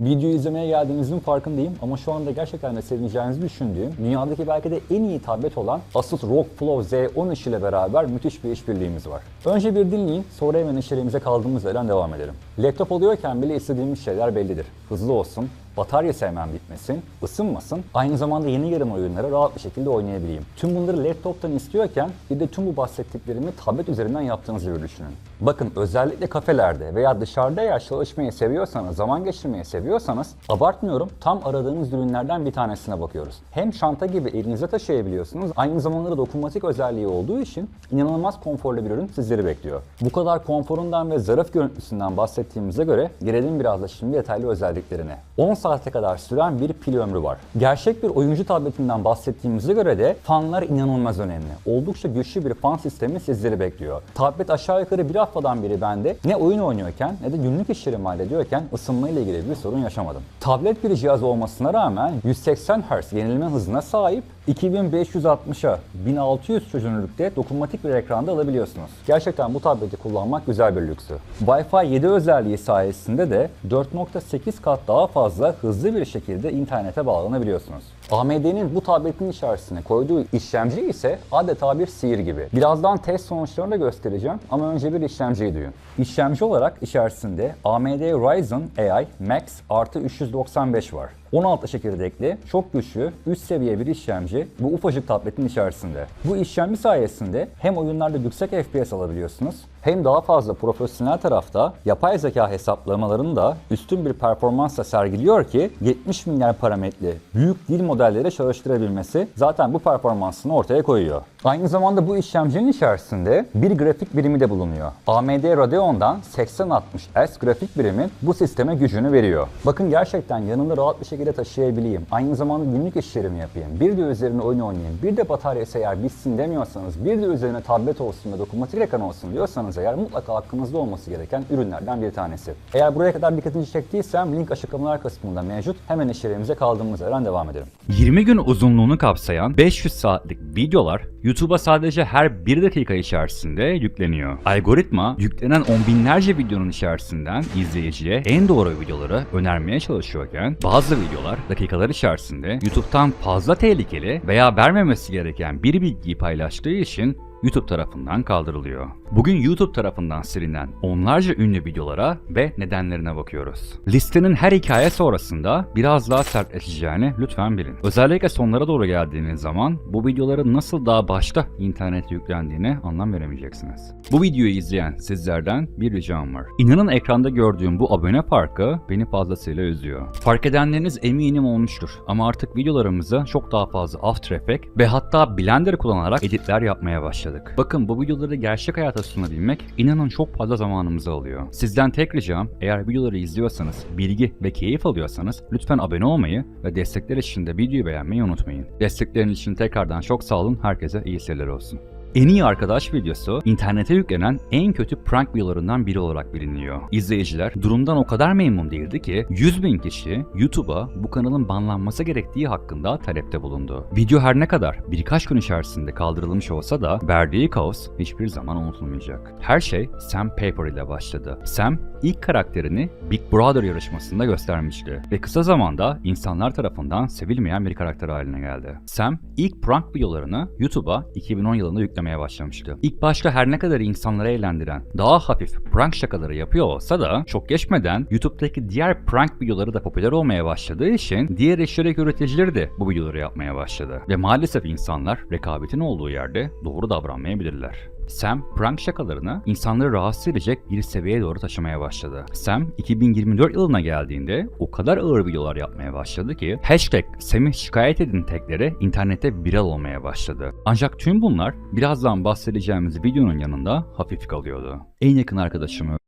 Videoyu izlemeye geldiğinizin farkındayım ama şu anda gerçekten de sevineceğinizi düşündüğüm, dünyadaki belki de en iyi tablet olan Asus ROG Flow Z13 ile beraber müthiş bir işbirliğimiz var. Önce bir dinleyin, sonra hemen içeriğimize kaldığımız yerden devam edelim. Laptop oluyorken bile istediğimiz şeyler bellidir. Hızlı olsun, bataryası hemen bitmesin, ısınmasın, aynı zamanda yeni gelen oyunları rahat bir şekilde oynayabileyim. Tüm bunları laptoptan istiyorken bir de tüm bu bahsettiklerimi tablet üzerinden yaptığınızı bir düşünün. Bakın özellikle kafelerde veya dışarıda eğer çalışmayı seviyorsanız, zaman geçirmeyi seviyorsanız abartmıyorum tam aradığınız ürünlerden bir tanesine bakıyoruz. Hem çanta gibi elinize taşıyabiliyorsunuz, aynı zamanda da dokunmatik özelliği olduğu için inanılmaz konforlu bir ürün sizleri bekliyor. Bu kadar konforundan ve zarif görüntüsünden bahsettiğimize göre gelelim biraz da şimdi detaylı özelliklerine. 10 saate kadar süren bir pil ömrü var. Gerçek bir oyuncu tabletinden bahsettiğimize göre de fanlar inanılmaz önemli. Oldukça güçlü bir fan sistemi sizleri bekliyor. Tablet aşağı yukarı bir haftadan beri bende ne oyun oynuyorken ne de günlük işlerimi hallediyorken ısınma ile ilgili bir sorun yaşamadım. Tablet bir cihaz olmasına rağmen 180 Hz yenilme hızına sahip 2560'a 1600 çözünürlükte dokunmatik bir ekranda alabiliyorsunuz. Gerçekten bu tableti kullanmak güzel bir lüksü. Wi-Fi 7 özelliği sayesinde de 4.8 kat daha fazla hızlı bir şekilde internete bağlanabiliyorsunuz. AMD'nin bu tabletin içerisine koyduğu işlemci ise adeta bir sihir gibi. Birazdan test sonuçlarını da göstereceğim ama önce bir işlemciyi duyun. İşlemci olarak içerisinde AMD Ryzen AI Max artı 395 var. 16 çekirdekli, çok güçlü, üst seviye bir işlemci bu ufacık tabletin içerisinde. Bu işlemci sayesinde hem oyunlarda yüksek FPS alabiliyorsunuz hem daha fazla profesyonel tarafta yapay zeka hesaplamalarını da üstün bir performansla sergiliyor ki 70 milyar parametre büyük dil modelleri çalıştırabilmesi zaten bu performansını ortaya koyuyor. Aynı zamanda bu işlemcinin içerisinde bir grafik birimi de bulunuyor. AMD Radeon'dan 8060S grafik birimi bu sisteme gücünü veriyor. Bakın gerçekten yanımda rahat bir şekilde taşıyabileyim. Aynı zamanda günlük işlerimi yapayım. Bir de üzerine oyun oynayayım. Bir de bataryası eğer bitsin demiyorsanız, bir de üzerine tablet olsun ve dokunmatik ekran olsun diyorsanız eğer mutlaka aklınızda olması gereken ürünlerden bir tanesi. Eğer buraya kadar dikkatinizi çektiysem link açıklamalar kısmında mevcut. Hemen içeriğimize kaldığımız yerden devam edelim. 20 gün uzunluğunu kapsayan 500 saatlik videolar YouTube'a sadece her 1 dakika içerisinde yükleniyor. Algoritma yüklenen on binlerce videonun içerisinden izleyiciye en doğru videoları önermeye çalışıyorken bazı videolar dakikalar içerisinde YouTube'tan fazla tehlikeli veya vermemesi gereken bir bilgiyi paylaştığı için YouTube tarafından kaldırılıyor. Bugün YouTube tarafından silinen onlarca ünlü videolara ve nedenlerine bakıyoruz. Listenin her hikaye sonrasında biraz daha sertleşeceğini lütfen bilin. Özellikle sonlara doğru geldiğiniz zaman bu videoların nasıl daha başta internete yüklendiğine anlam veremeyeceksiniz. Bu videoyu izleyen sizlerden bir ricam var. İnanın ekranda gördüğüm bu abone farkı beni fazlasıyla üzüyor. Fark edenleriniz eminim olmuştur ama artık videolarımızı çok daha fazla After Effects ve hatta Blender kullanarak editler yapmaya başladık. Bakın bu videoları gerçek hayata sunabilmek inanın çok fazla zamanımızı alıyor. Sizden tek ricam eğer videoları izliyorsanız, bilgi ve keyif alıyorsanız lütfen abone olmayı ve destekler için de videoyu beğenmeyi unutmayın. Destekleriniz için tekrardan çok sağ olun. Herkese iyi seyirler olsun. En iyi arkadaş videosu internete yüklenen en kötü prank videolarından biri olarak biliniyor. İzleyiciler durumdan o kadar memnun değildi ki 100 bin kişi YouTube'a bu kanalın banlanması gerektiği hakkında talepte bulundu. Video her ne kadar birkaç gün içerisinde kaldırılmış olsa da verdiği kaos hiçbir zaman unutulmayacak. Her şey Sam Paper ile başladı. Sam ilk karakterini Big Brother yarışmasında göstermişti ve kısa zamanda insanlar tarafından sevilmeyen bir karakter haline geldi. Sam ilk prank videolarını YouTube'a 2010 yılında yüklemeye başlamıştı. İlk başta her ne kadar insanları eğlendiren, daha hafif prank şakaları yapıyor olsa da çok geçmeden YouTube'daki diğer prank videoları da popüler olmaya başladığı için diğer içerik üreticileri de bu videoları yapmaya başladı. Ve maalesef insanlar rekabetin olduğu yerde doğru davranmayabilirler. Sam prank şakalarını insanları rahatsız edecek bir seviyeye doğru taşımaya başladı. Sam 2024 yılına geldiğinde o kadar ağır videolar yapmaya başladı ki hashtag Sam'i şikayet edin tagleri internette viral olmaya başladı. Ancak tüm bunlar birazdan bahsedeceğimiz videonun yanında hafif kalıyordu. En yakın arkadaşımı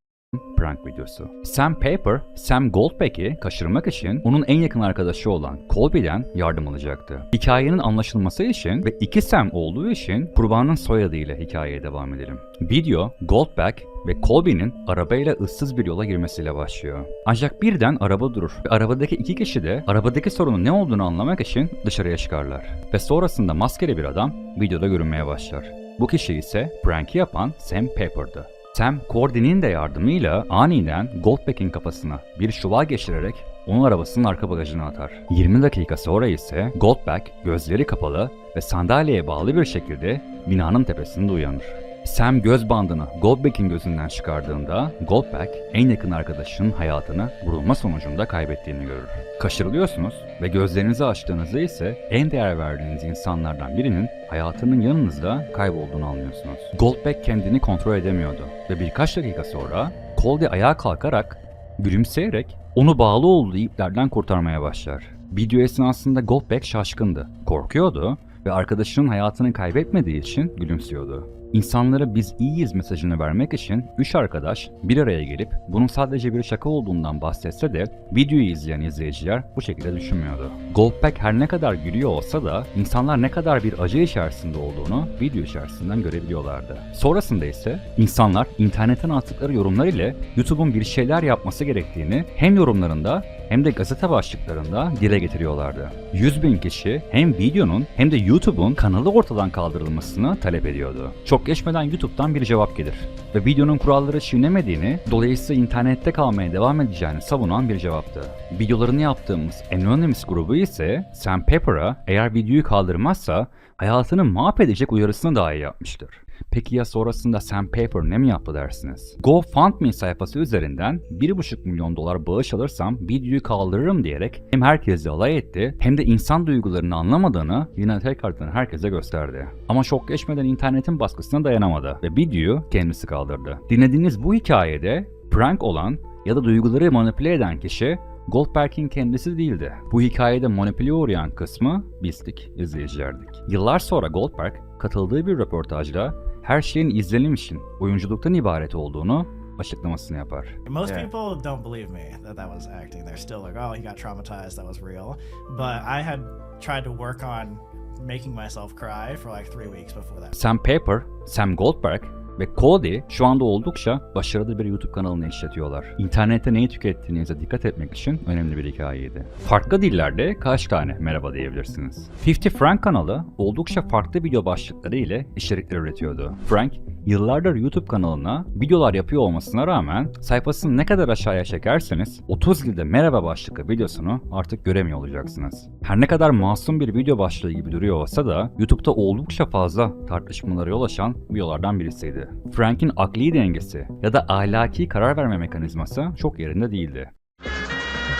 prank videosu. Sam Paper, Sam Goldbeck'i kaçırmak için onun en yakın arkadaşı olan Colby'den yardım alacaktı. Hikayenin anlaşılması için ve iki Sam olduğu için kurbanın soyadıyla hikayeye devam edelim. Video, Goldbeck ve Colby'nin arabayla ıssız bir yola girmesiyle başlıyor. Ancak birden araba durur ve arabadaki iki kişi de arabadaki sorunun ne olduğunu anlamak için dışarıya çıkarlar. Ve sonrasında maskeli bir adam videoda görünmeye başlar. Bu kişi ise prank'i yapan Sam Paper'dı. Sam, Cordy'nin de yardımıyla aniden Goldbeck'in kafasına bir şuval geçirerek onu arabasının arka bagajına atar. 20 dakika sonra ise Goldberg gözleri kapalı ve sandalyeye bağlı bir şekilde binanın tepesinde uyanır. Sam göz bandını Goldberg'in gözünden çıkardığında Goldberg en yakın arkadaşının hayatını vurulma sonucunda kaybettiğini görür. Kaşırılıyorsunuz ve gözlerinizi açtığınızda ise en değer verdiğiniz insanlardan birinin hayatının yanınızda kaybolduğunu anlıyorsunuz. Goldberg kendini kontrol edemiyordu ve birkaç dakika sonra Coldy ayağa kalkarak gülümseyerek onu bağlı olduğu iplerden kurtarmaya başlar. Video esnasında Goldberg şaşkındı, korkuyordu ve arkadaşının hayatını kaybetmediği için gülümsüyordu. İnsanlara biz iyiyiz mesajını vermek için üç arkadaş bir araya gelip bunun sadece bir şaka olduğundan bahsetse de videoyu izleyen izleyiciler bu şekilde düşünmüyordu. Goldberg her ne kadar gülüyor olsa da insanlar ne kadar bir acı içerisinde olduğunu video içerisinden görebiliyorlardı. Sonrasında ise insanlar internetten attıkları yorumlar ile YouTube'un bir şeyler yapması gerektiğini hem yorumlarında hem de gazete başlıklarında dile getiriyorlardı. 100 bin kişi hem videonun hem de YouTube'un kanalı ortadan kaldırılmasını talep ediyordu. Çok geçmeden YouTube'dan bir cevap gelir ve videonun kuralları çiğnemediğini, dolayısıyla internette kalmaya devam edeceğini savunan bir cevaptı. Videolarını yaptığımız Anonymous grubu ise Sam Pepper'a eğer videoyu kaldırmazsa hayatını mahvedecek uyarısını dahi yapmıştır. Peki ya sonrasında Sam ne mi yaptı dersiniz? GoFundMe sayfası üzerinden 1,5 milyon dolar bağış alırsam videoyu kaldırırım diyerek hem herkesle alay etti hem de insan duygularını anlamadığını yine tekrardan herkese gösterdi. Ama çok geçmeden internetin baskısına dayanamadı ve videoyu kendisi kaldırdı. Dinlediğiniz bu hikayede prank olan ya da duyguları manipüle eden kişi Goldberg'in kendisi değildi. Bu hikayede manipüle uğrayan kısmı bizdik, izleyicilerdik. Yıllar sonra Goldberg katıldığı bir röportajda her şeyin izlenim için oyunculuktan ibaret olduğunu açıklamasını yapar. Most Yeah. people don't believe me that that was acting. They're still like, oh, he got traumatized. That was real. But I had tried to work on making myself cry for like three weeks before that. Sam Paper, Sam Goldberg ve Cody şu anda oldukça başarılı bir YouTube kanalını işletiyorlar. İnternette neyi tükettiğinize dikkat etmek için önemli bir hikayeydi. Farklı dillerde kaç tane merhaba diyebilirsiniz. 50 Frank kanalı oldukça farklı video başlıkları ile içerikler üretiyordu. Frank yıllardır YouTube kanalına videolar yapıyor olmasına rağmen sayfasını ne kadar aşağıya çekerseniz 30 dilde merhaba başlıklı videosunu artık göremiyor olacaksınız. Her ne kadar masum bir video başlığı gibi duruyor olsa da YouTube'da oldukça fazla tartışmalara yol açan videolardan birisiydi. Frank'in akli dengesi ya da ahlaki karar verme mekanizması çok yerinde değildi.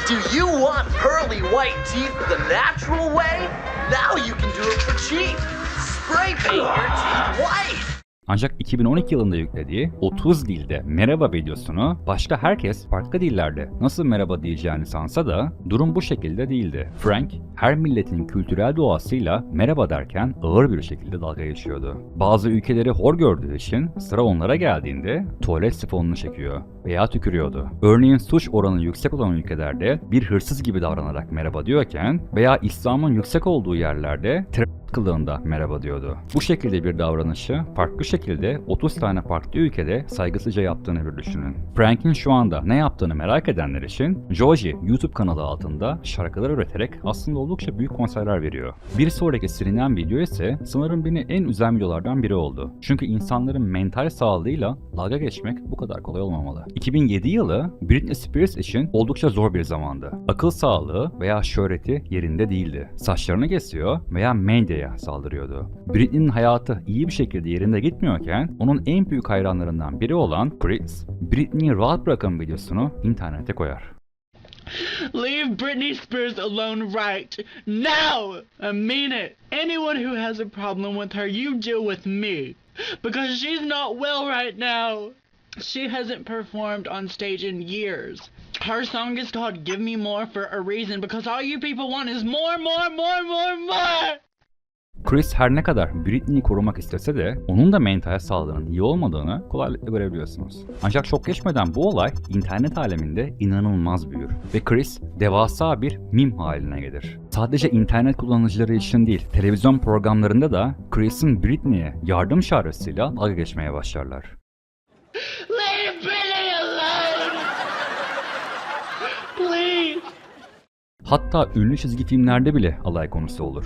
Do you want pearly white teeth the natural way? Now you can do it for cheap. Spray paint your teeth white. Ancak 2012 yılında yüklediği 30 dilde merhaba videosunu başka herkes farklı dillerde nasıl merhaba diyeceğini sansa da durum bu şekilde değildi. Frank her milletin kültürel doğasıyla merhaba derken ağır bir şekilde dalga geçiyordu. Bazı ülkeleri hor gördüğü için sıra onlara geldiğinde tuvalet sifonunu çekiyor veya tükürüyordu. Örneğin suç oranı yüksek olan ülkelerde bir hırsız gibi davranarak merhaba diyorken veya İslam'ın yüksek olduğu yerlerde kılığında merhaba diyordu. Bu şekilde bir davranışı farklı şekilde 30 tane farklı ülkede saygısızca yaptığını bir düşünün. Frank'in şu anda ne yaptığını merak edenler için Joji YouTube kanalı altında şarkılar üreterek aslında oldukça büyük konserler veriyor. Bir sonraki silinen video ise sanırım beni en üzen videolardan biri oldu. Çünkü insanların mental sağlığıyla dalga geçmek bu kadar kolay olmamalı. 2007 yılı Britney Spears için oldukça zor bir zamandı. Akıl sağlığı veya şöhreti yerinde değildi. Saçlarını kesiyor veya medyaya saldırıyordu. Britney'nin hayatı iyi bir şekilde yerinde gitmiyorken onun en büyük hayranlarından biri olan Chris, Britney'i rahat bırakın videosunu internete koyar. Leave Britney Spears alone right now. I mean it. Anyone who has a problem with her, you deal with me. Because she's not well right now. She hasn't performed on stage in years. Her song is called Give Me More for a reason because all you people want is more, more, more, more, more. Chris her ne kadar Britney'i korumak istese de onun da mental sağlığının iyi olmadığını kolaylıkla görebiliyorsunuz. Ancak çok geçmeden bu olay internet aleminde inanılmaz büyür ve Chris devasa bir mim haline gelir. Sadece internet kullanıcıları için değil, televizyon programlarında da Chris'in Britney'e yardım çağrısıyla dalga geçmeye başlarlar. Hatta ünlü çizgi filmlerde bile alay konusu olur.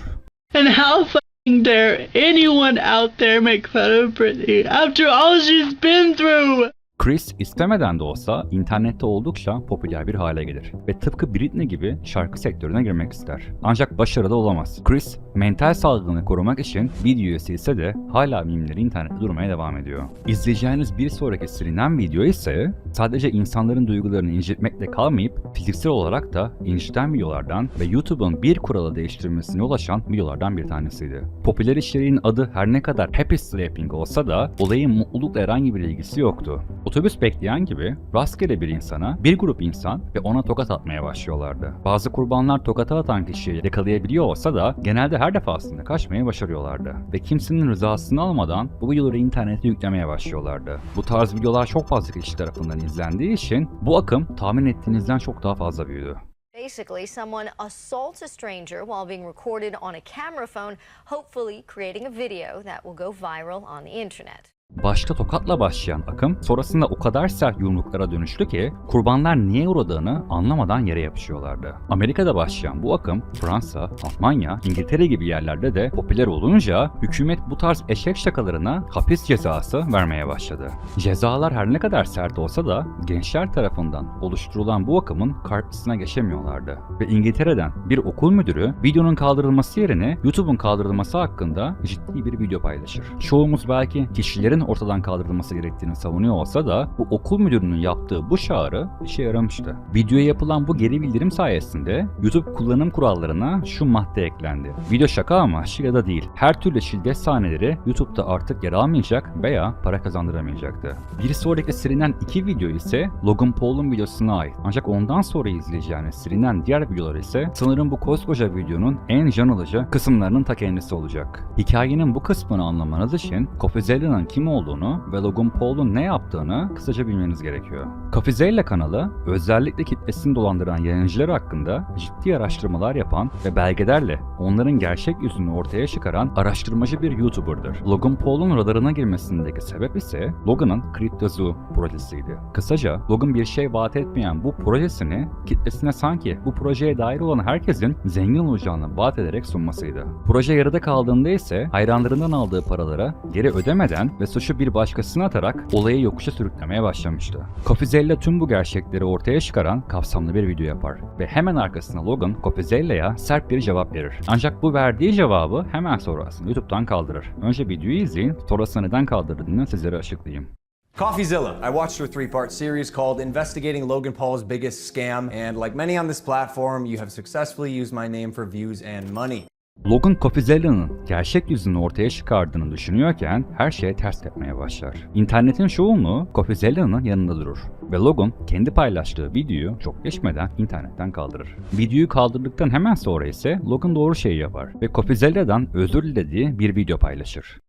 And how dare anyone out there make fun of Britney after all she's been through? Chris istemeden de olsa internette oldukça popüler bir hale gelir ve tıpkı Britney gibi şarkı sektörüne girmek ister. Ancak başarılı olamaz. Chris mental sağlığını korumak için videoyu silse de hala mimleri internette durmaya devam ediyor. İzleyeceğiniz bir sonraki silinen video ise sadece insanların duygularını incitmekle kalmayıp fiziksel olarak da inciten videolardan ve YouTube'un bir kuralı değiştirmesine ulaşan videolardan bir tanesiydi. Popüler içeriğin adı her ne kadar Happy Slapping olsa da olayın mutlulukla herhangi bir ilgisi yoktu. Otobüs bekleyen gibi rastgele bir insana bir grup insan ve ona tokat atmaya başlıyorlardı. Bazı kurbanlar tokata atan kişiyi yakalayabiliyor olsa da genelde her defasında kaçmayı başarıyorlardı. Ve kimsenin rızasını almadan bu videoları internete yüklemeye başlıyorlardı. Bu tarz videolar çok fazla kişi tarafından izlendiği için bu akım tahmin ettiğinizden çok daha fazla büyüdü. Basically, someone assaults a stranger while being recorded on a camera phone, hopefully creating a video that will go viral on the internet. Başta tokatla başlayan akım sonrasında o kadar sert yumruklara dönüştü ki kurbanlar niye uğradığını anlamadan yere yapışıyorlardı. Amerika'da başlayan bu akım Fransa, Almanya, İngiltere gibi yerlerde de popüler olunca hükümet bu tarz eşek şakalarına hapis cezası vermeye başladı. Cezalar her ne kadar sert olsa da gençler tarafından oluşturulan bu akımın karşısına geçemiyorlardı. Ve İngiltere'den bir okul müdürü videonun kaldırılması yerine YouTube'un kaldırılması hakkında ciddi bir video paylaşır. Çoğumuz belki kişilerin ortadan kaldırılması gerektiğini savunuyor olsa da bu okul müdürünün yaptığı bu çağrı işe yaramıştı. Videoya yapılan bu geri bildirim sayesinde YouTube kullanım kurallarına şu madde eklendi. Video şaka amaçlı ya da değil. Her türlü şiddet sahneleri YouTube'da artık yer almayacak veya para kazandıramayacaktı. Bir sonraki silinen iki video ise Logan Paul'un videosuna ait. Ancak ondan sonra izleyeceğiniz silinen diğer videolar ise sanırım bu koskoca videonun en can alıcı kısımlarının ta kendisi olacak. Hikayenin bu kısmını anlamanız için Coffizelli'nin kim olduğunu ve Logan Paul'un ne yaptığını kısaca bilmeniz gerekiyor. Coffizelli kanalı özellikle kitlesini dolandıran yayıncılar hakkında ciddi araştırmalar yapan ve belgelerle onların gerçek yüzünü ortaya çıkaran araştırmacı bir YouTuber'dır. Logan Paul'un radarına girmesindeki sebep ise Logan'ın CryptoZoo projesiydi. Kısaca Logan bir şey vaat etmeyen bu projesini kitlesine sanki bu projeye dair olan herkesin zengin olacağını vaat ederek sunmasıydı. Proje yarıda kaldığında ise hayranlarından aldığı paralara geri ödemeden ve suçu bir başkasına atarak olayı yokuşa sürüklemeye başlamıştı. Coffizelli tüm bu gerçekleri ortaya çıkaran kapsamlı bir video yapar ve hemen arkasına Logan Coffizelli'ye sert bir cevap verir. Ancak bu verdiği cevabı hemen sonrasında YouTube'dan kaldırır. Önce videoyu izleyin, sonrasında neden kaldırdığını sizlere açıklayayım. CoffeeZilla. I watched your three part series called Investigating Logan Paul's Biggest Scam, and like many on this platform, you have successfully used my name for views and money. Logan Coffizelli'nin gerçek yüzünü ortaya çıkardığını düşünüyorken her şey ters tepmeye başlar. İnternetin çoğunluğu Coffizelli'nin yanında durur ve Logan kendi paylaştığı videoyu çok geçmeden internetten kaldırır. Videoyu kaldırdıktan hemen sonra ise Logan doğru şeyi yapar ve Coffizelli'den özür dilediği bir video paylaşır.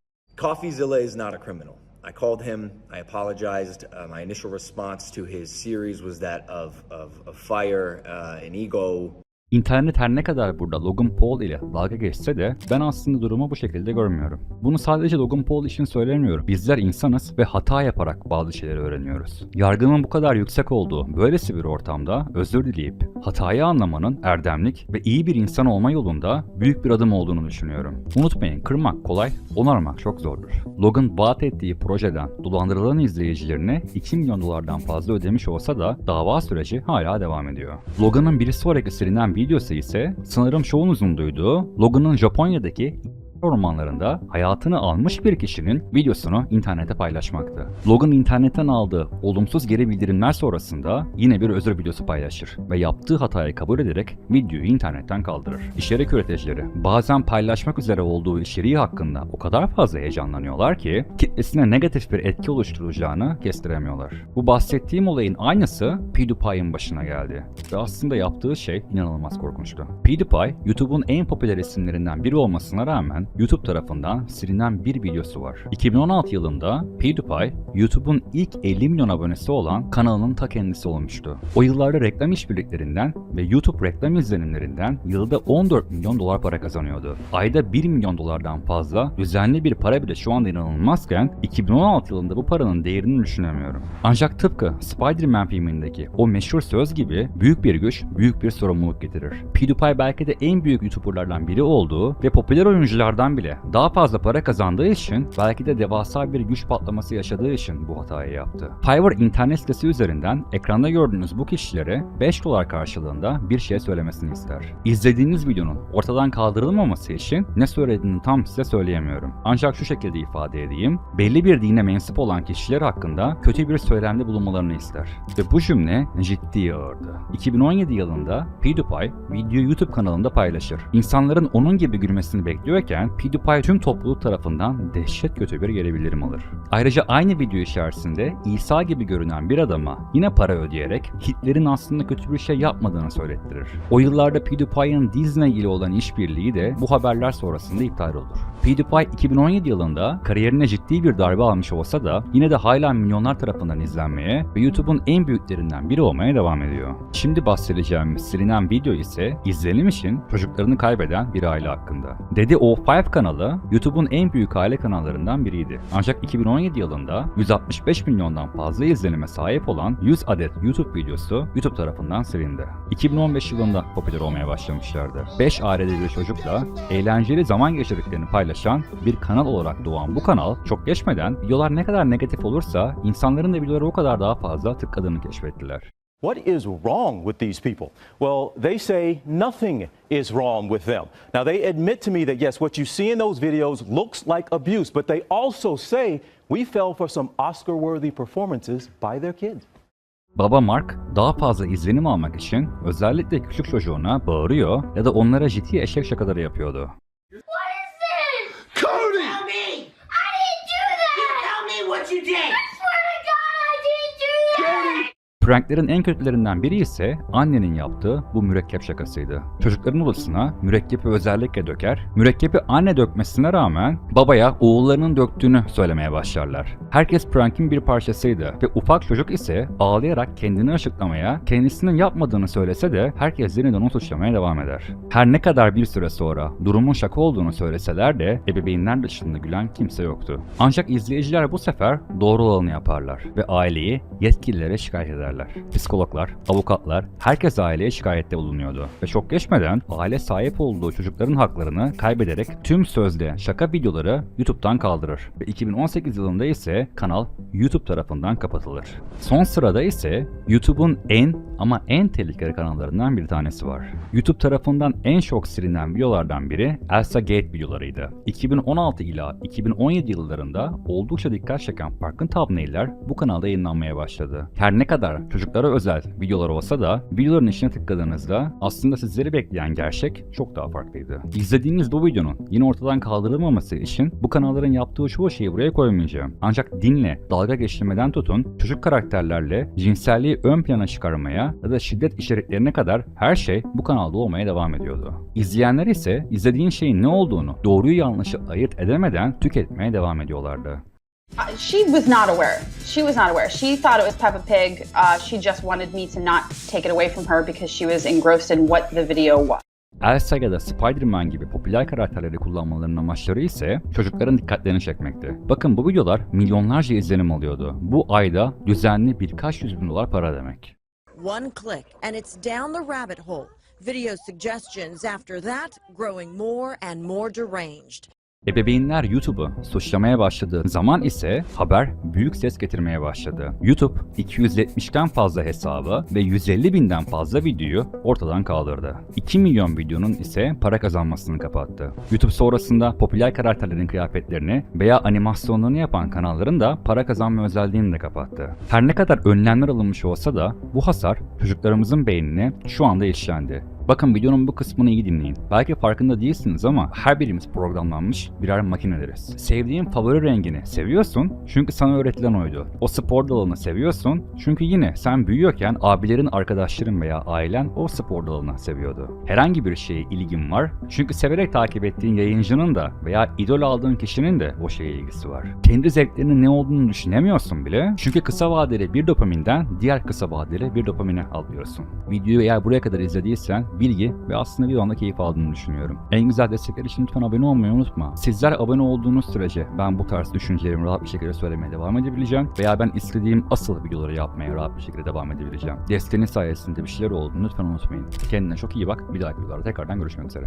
CoffeeZilla is not a criminal. I called him. I apologized. Uh, my initial response to his series was that of of, of fire uh, and ego. İnternet her ne kadar burada Logan Paul ile dalga geçse de ben aslında durumu bu şekilde görmüyorum. Bunu sadece Logan Paul için söylemiyorum. Bizler insanız ve hata yaparak bazı şeyleri öğreniyoruz. Yargının bu kadar yüksek olduğu böylesi bir ortamda özür dileyip hatayı anlamanın erdemlik ve iyi bir insan olma yolunda büyük bir adım olduğunu düşünüyorum. Unutmayın kırmak kolay, onarmak çok zordur. Logan vaat ettiği projeden dolandırılan izleyicilerine 2 milyon dolardan fazla ödemiş olsa da dava süreci hala devam ediyor. Logan'ın bir sonraki seriden videosu ise sanırım çoğunuzun duyduğu Logan'ın Japonya'daki ormanlarında hayatını almış bir kişinin videosunu internete paylaşmaktı. Logan internetten aldığı olumsuz geri bildirimler sonrasında yine bir özür videosu paylaşır ve yaptığı hatayı kabul ederek videoyu internetten kaldırır. İçerik üreticileri bazen paylaşmak üzere olduğu içeriği hakkında o kadar fazla heyecanlanıyorlar ki kitlesine negatif bir etki oluşturacağını kestiremiyorlar. Bu bahsettiğim olayın aynısı PewDiePie'ın başına geldi ve aslında yaptığı şey inanılmaz korkunçtu. PewDiePie, YouTube'un en popüler isimlerinden biri olmasına rağmen YouTube tarafından silinen bir videosu var. 2016 yılında PewDiePie, YouTube'un ilk 50 milyon abonesi olan kanalının ta kendisi olmuştu. O yıllarda reklam işbirliklerinden ve YouTube reklam izlenimlerinden yılda 14 milyon dolar para kazanıyordu. Ayda 1 milyon dolardan fazla düzenli bir para bile şu anda inanılmazken 2016 yılında bu paranın değerini düşünemiyorum. Ancak tıpkı Spider-Man filmindeki o meşhur söz gibi büyük bir güç büyük bir sorumluluk getirir. PewDiePie belki de en büyük YouTuberlardan biri olduğu ve popüler oyunculardan videolardan bile daha fazla para kazandığı için belki de devasa bir güç patlaması yaşadığı için bu hatayı yaptı. Fiverr internet sitesi üzerinden ekranda gördüğünüz bu kişilere 5 dolar karşılığında bir şey söylemesini ister. İzlediğiniz videonun ortadan kaldırılmaması için ne söylediğini tam size söyleyemiyorum. Ancak şu şekilde ifade edeyim. Belli bir dine mensup olan kişiler hakkında kötü bir söylemde bulunmalarını ister. Ve bu cümle ciddi ağırdı. 2017 yılında PewDiePie videoyu YouTube kanalında paylaşır. İnsanların onun gibi gülmesini bekliyorken PewDiePie tüm topluluk tarafından dehşet kötü bir geri bildirim alır. Ayrıca aynı video içerisinde İsa gibi görünen bir adama yine para ödeyerek Hitler'in aslında kötü bir şey yapmadığını söylettirir. O yıllarda PewDiePie'ın Disney ile olan işbirliği de bu haberler sonrasında iptal olur. PewDiePie 2017 yılında kariyerine ciddi bir darbe almış olsa da yine de hala milyonlar tarafından izlenmeye ve YouTube'un en büyüklerinden biri olmaya devam ediyor. Şimdi bahsedeceğimiz silinen video ise izlenim için çocuklarını kaybeden bir aile hakkında. Dedi O5 kanalı YouTube'un en büyük aile kanallarından biriydi. Ancak 2017 yılında 165 milyondan fazla izlenime sahip olan 100 adet YouTube videosu YouTube tarafından silindi. 2015 yılında popüler olmaya başlamışlardı. 5 ailede bir çocukla eğlenceli zaman geçirdiklerini paylaşan bir kanal olarak doğan bu kanal çok geçmeden videolar ne kadar negatif olursa insanların da videoları o kadar daha fazla tıkladığını keşfettiler. What is wrong with these people? Well, they say nothing is wrong with them. Now, they admit to me that, yes, what you see in those videos looks like abuse, but they also say we fell for some Oscar worthy performances by their kids. Baba Mark daha fazla izlenim almak için özellikle küçük çocuğuna bağırıyor ya da onlara ciddi eşek şakaları yapıyordu. Pranklerin en kötülerinden biri ise annenin yaptığı bu mürekkep şakasıydı. Çocukların odasına mürekkepi özellikle döker, mürekkepi anne dökmesine rağmen babaya oğullarının döktüğünü söylemeye başlarlar. Herkes prankin bir parçasıydı ve ufak çocuk ise ağlayarak kendini açıklamaya, kendisinin yapmadığını söylese de herkes yeniden onu suçlamaya devam eder. Her ne kadar bir süre sonra durumun şaka olduğunu söyleseler de ebeveynler dışında gülen kimse yoktu. Ancak izleyiciler bu sefer doğru olanı yaparlar ve aileyi yetkililere şikayet ederler. Psikologlar, avukatlar, herkes aileye şikayette bulunuyordu. Ve çok geçmeden aile sahip olduğu çocukların haklarını kaybederek tüm sözde şaka videoları YouTube'dan kaldırır. Ve 2018 yılında ise kanal YouTube tarafından kapatılır. Son sırada ise YouTube'un en ama en tehlikeli kanallarından bir tanesi var. YouTube tarafından en çok silinen videolardan biri Elsa Gate videolarıydı. 2016 ila 2017 yıllarında oldukça dikkat çeken farklı thumbnailler bu kanalda yayınlanmaya başladı. Her ne kadar çocuklara özel videolar olsa da videoların içine tıkladığınızda aslında sizleri bekleyen gerçek çok daha farklıydı. İzlediğiniz bu videonun yine ortadan kaldırılmaması için bu kanalların yaptığı çoğu şeyi buraya koymayacağım. Ancak dinle, dalga geçirmeden tutun, çocuk karakterlerle cinselliği ön plana çıkarmaya ya da şiddet içeriklerine kadar her şey bu kanalda olmaya devam ediyordu. İzleyenler ise izlediğin şeyin ne olduğunu, doğruyu yanlışı ayırt edemeden tüketmeye devam ediyorlardı. Uh, she was not aware. She was not aware. She thought it was Peppa Pig. Uh, she just wanted me to not take it away from her because she was engrossed in what the video was. Elsa ya da Spider-Man gibi popüler karakterleri kullanmalarının amaçları ise çocukların dikkatlerini çekmekti. Bakın bu videolar milyonlarca izlenim alıyordu. Bu ayda düzenli birkaç yüz bin dolar para demek. One click and it's down the rabbit hole. Video suggestions after that growing more and more deranged. Ebeveynler YouTube'u suçlamaya başladığı zaman ise haber büyük ses getirmeye başladı. YouTube 270'ten fazla hesabı ve 150 binden fazla videoyu ortadan kaldırdı. 2 milyon videonun ise para kazanmasını kapattı. YouTube sonrasında popüler karakterlerin kıyafetlerini veya animasyonlarını yapan kanalların da para kazanma özelliğini de kapattı. Her ne kadar önlemler alınmış olsa da bu hasar çocuklarımızın beynine şu anda işlendi. Bakın videonun bu kısmını iyi dinleyin. Belki farkında değilsiniz ama her birimiz programlanmış birer makineleriz. Sevdiğin favori rengini seviyorsun çünkü sana öğretilen oydu. O spor dalını seviyorsun çünkü yine sen büyüyorken abilerin, arkadaşların veya ailen o spor dalını seviyordu. Herhangi bir şeye ilgin var çünkü severek takip ettiğin yayıncının da veya idol aldığın kişinin de o şeye ilgisi var. Kendi zevklerinin ne olduğunu düşünemiyorsun bile çünkü kısa vadeli bir dopaminden diğer kısa vadeli bir dopamine alıyorsun. Videoyu eğer buraya kadar izlediysen bilgi ve aslında bir anda keyif aldığını düşünüyorum. En güzel destekler için lütfen abone olmayı unutma. Sizler abone olduğunuz sürece ben bu tarz düşüncelerimi rahat bir şekilde söylemeye devam edebileceğim veya ben istediğim asıl videoları yapmaya rahat bir şekilde devam edebileceğim. Desteğiniz sayesinde bir şeyler olduğunu lütfen unutmayın. Kendine çok iyi bak. Bir dahaki videolarda tekrardan görüşmek üzere.